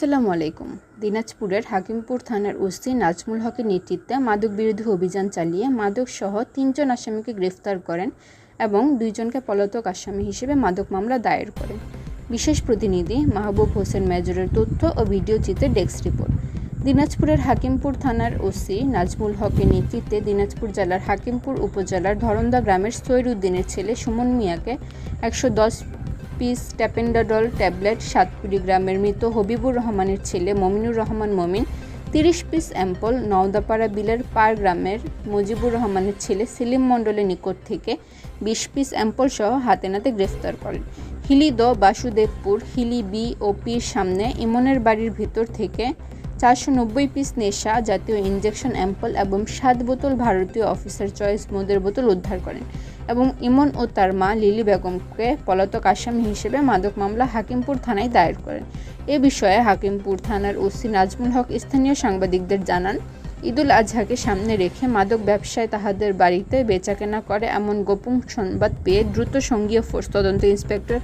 আলাইকুম। দিনাজপুরের হাকিমপুর থানার ওসি নাজমুল হকের নেতৃত্বে মাদক বিরোধী অভিযান চালিয়ে মাদক সহ তিনজন আসামিকে গ্রেফতার করেন এবং দুইজনকে পলাতক আসামি হিসেবে মাদক মামলা দায়ের করেন বিশেষ প্রতিনিধি মাহবুব হোসেন মেজরের তথ্য ও ভিডিও চিত্রে ডেস্ক রিপোর্ট। দিনাজপুরের হাকিমপুর থানার ওসি নাজমুল হকের নেতৃত্বে দিনাজপুর জেলার হাকিমপুর উপজেলার ধরন্দা গ্রামের সৈর উদ্দিনের ছেলে সুমন মিয়াকে একশো দশ পিস ট্যাপেন্ডাডল ট্যাবলেট সাতপুরি গ্রামের মৃত হবিবুর রহমানের ছেলে মমিনুর রহমান মমিন, তিরিশ পিস অ্যাম্পল নওদাপাড়া বিলের পার গ্রামের মুজিবুর রহমানের ছেলে সেলিম মণ্ডলের নিকট থেকে বিশ পিস অ্যাম্পল সহ হাতে নাতে গ্রেফতার করেন। হিলি দ বাসুদেবপুর হিলি বি ও পির সামনে ইমনের বাড়ির ভিতর থেকে চারশো নব্বই পিস নেশা জাতীয় ইনজেকশন অ্যাম্পল এবং সাত বোতল ভারতীয় অফিসার চয়েস মদের বোতল উদ্ধার করেন। এবং ইমন ও তার মা লিলি বেগমকে পলাতক আসামি হিসেবে মাদক মামলা হাকিমপুর থানায় দায়ের করেন। এ বিষয়ে হাকিমপুর থানার ওসি নাজমুল হক স্থানীয় সাংবাদিকদের জানান, ঈদুল আজহাকে সামনে রেখে মাদক ব্যবসায় তাহাদের বাড়িতে বেচাকেনা করে এমন গোপন সংবাদ পেয়ে দ্রুত সঙ্গীয় ফোর্স তদন্ত inspector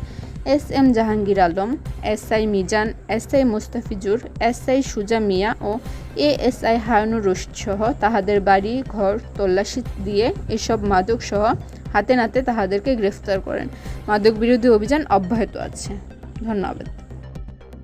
S M Jahangir Alam, S I Mizan, S I Mostafizur, S I Suja Mia O A Harunur Rashid সহ তাহাদের বাড়ি, ঘর, তল্লাশি দিয়ে এসব মাদক সহ হাতে নাতে তাহাদেরকে গ্রেফতার করেন। মাদক বিরোধী অভিযান অব্যাহত আছে। ধন্যবাদ।